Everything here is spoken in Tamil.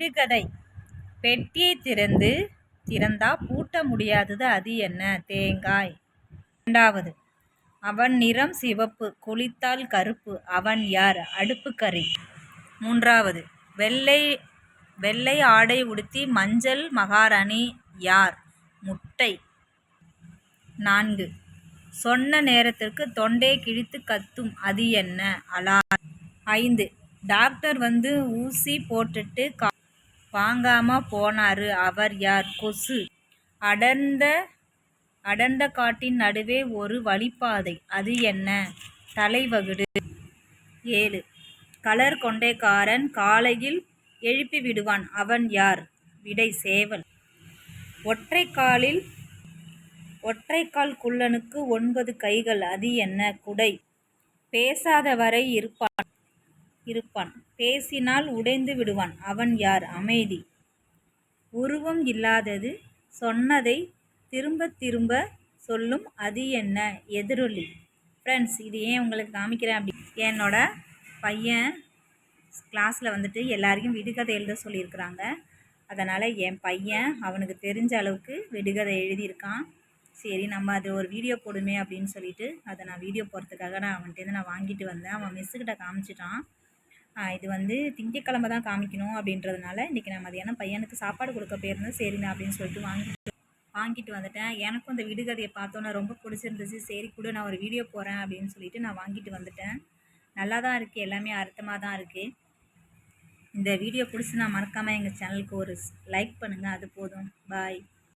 சிறுகதை பெட்டியை திறந்து திறந்தா பூட்ட முடியாதது அது என்ன? தேங்காய். இரண்டாவது அவன் நிறம் சிவப்பு குளித்தால் கருப்பு அவன் யார்? அடுப்புக்கறி மூன்றாவது வெள்ளை வெள்ளை ஆடை உடுத்தி மஞ்சள் மகாராணி யார்? முட்டை. நான்கு சொன்ன நேரத்திற்கு தொண்டை கிழித்து கத்தும் அது என்ன? அலா ஐந்து டாக்டர் வந்து ஊசி போட்டுட்டு கா வாங்காம போனாரு. அவர் யார்? கொசு. அடர்ந்த அடர்ந்த காட்டின் நடுவே ஒரு வழிப்பாதை. அது என்ன? தலைவகுடு. ஏழு. கலர் கொண்டைக்காரன் காலையில் எழுப்பி விடுவான். அவன் யார்? விடை சேவல். ஒற்றை காலில் ஒற்றைக்கால் குள்ளனுக்கு ஒன்பது கைகள். அது என்ன? குடை. பேசாத வரை இருப்பான். பேசினால் உடைந்து விடுவான். அவன் யார்? அமைதி. உருவம் இல்லாதது சொன்னதை திரும்ப திரும்ப சொல்லும் அது என்ன? எதிரொலி. ஃப்ரெண்ட்ஸ் இது ஏன் உங்களுக்கு காமிக்கிறேன் அப்படி? என்னோட பையன் கிளாஸில் வந்துட்டு எல்லாரையும் விடுகதை எழுத சொல்லியிருக்கிறாங்க. அதனால் என் பையன் அவனுக்கு தெரிஞ்ச அளவுக்கு விடுகதை எழுதியிருக்கான். சரி நம்ம அது ஒரு வீடியோ போடுமே அப்படின்னு சொல்லிட்டு அதை நான் வீடியோ போடுறதுக்காக நான் அவன்கிட்ட நான் வாங்கிட்டு வந்தேன். அவன் மிஸ்ஸுக்கிட்ட காமிச்சிட்டான். இது வந்து திங்கக்கிழமை தான் காமிக்கணும் அப்படின்றதுனால இன்றைக்கி நான் மதியானம் பையனுக்கு சாப்பாடு கொடுக்க போயிருந்தேன். சரிண்ணா அப்படின்னு சொல்லிட்டு வாங்கிட்டு வாங்கிட்டு வந்துட்டேன். எனக்கும் அந்த விடுகதையை பார்த்தோன்னே ரொம்ப பிடிச்சிருந்துச்சு. சரி கூட நான் ஒரு வீடியோ போகிறேன் அப்படின்னு சொல்லிட்டு நான் வாங்கிட்டு வந்துட்டேன். நல்லா தான் இருக்குது எல்லாமே அர்த்தமாக தான் இருக்குது இந்த வீடியோ பிடிச்சி நான் மறக்காமல் எங்கள் சேனலுக்கு ஒரு லைக் பண்ணுங்கள் அது போதும். பாய்